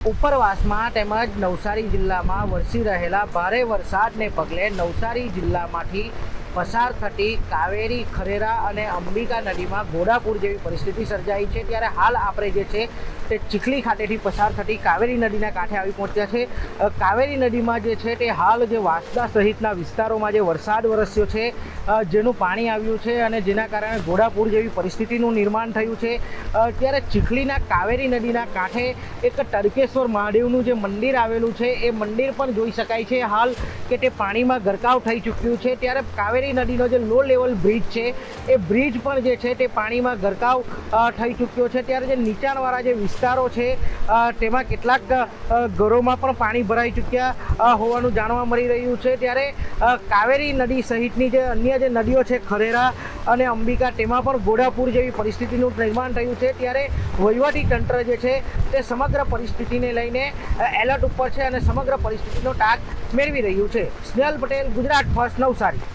ઉપરવાસમાં તેમજ નવસારી જિલ્લામાં વરસી રહેલા ભારે વરસાદને પગલે નવસારી જિલ્લામાંથી પસાર થતી કાવેરી, ખરેરા અને અંબિકા નદીમાં ઘોડાપુર જેવી પરિસ્થિતિ સર્જાઈ છે. ત્યારે હાલ આપણે જે છે તે ચીખલી ખાતેથી પસાર થતી કાવેરી નદીના કાંઠે આવી પહોંચ્યા છે. કાવેરી નદીમાં જે છે તે હાલ જે વાંસદા સહિતના વિસ્તારોમાં જે વરસાદ વરસ્યો છે જેનું પાણી આવ્યું છે અને જેના કારણે ઘોડાપુર જેવી પરિસ્થિતિનું નિર્માણ થયું છે. ત્યારે ચીખલીના કાવેરી નદીના કાંઠે એક તડકેશ્વર મહાદેવનું જે મંદિર આવેલું છે, એ મંદિર પણ જોઈ શકાય છે હાલ કે તે પાણીમાં ગરકાવ થઈ ચૂક્યું છે. ત્યારે કાવેરી નદીનો જે લો લેવલ બ્રિજ છે, એ બ્રિજ પણ જે છે તે પાણીમાં ગરકાવ થઈ ચૂક્યો છે. ત્યારે જે નીચાણવાળા જે વિસ્તારો છે. તેમાં કેટલાક ઘરોમાં પણ પાણી ભરાઈ ચૂક્યા હોવાનું જાણવા મળી રહ્યું છે. ત્યારે કાવેરી નદી સહિતની જે અન્ય જે નદીઓ છે, ખરેરા અને અંબિકા, તેમાં પણ ઘોડાપુર જેવી પરિસ્થિતિનું નિર્માણ થયું છે. ત્યારે વહીવટી તંત્ર જે છે, તે સમગ્ર પરિસ્થિતિને લઈને એલર્ટ ઉપર છે અને સમગ્ર પરિસ્થિતિનો ટાક મેળવી રહ્યું છે. સ્નેહલ પટેલ, ગુજરાત ફર્સ્ટ નવસારી.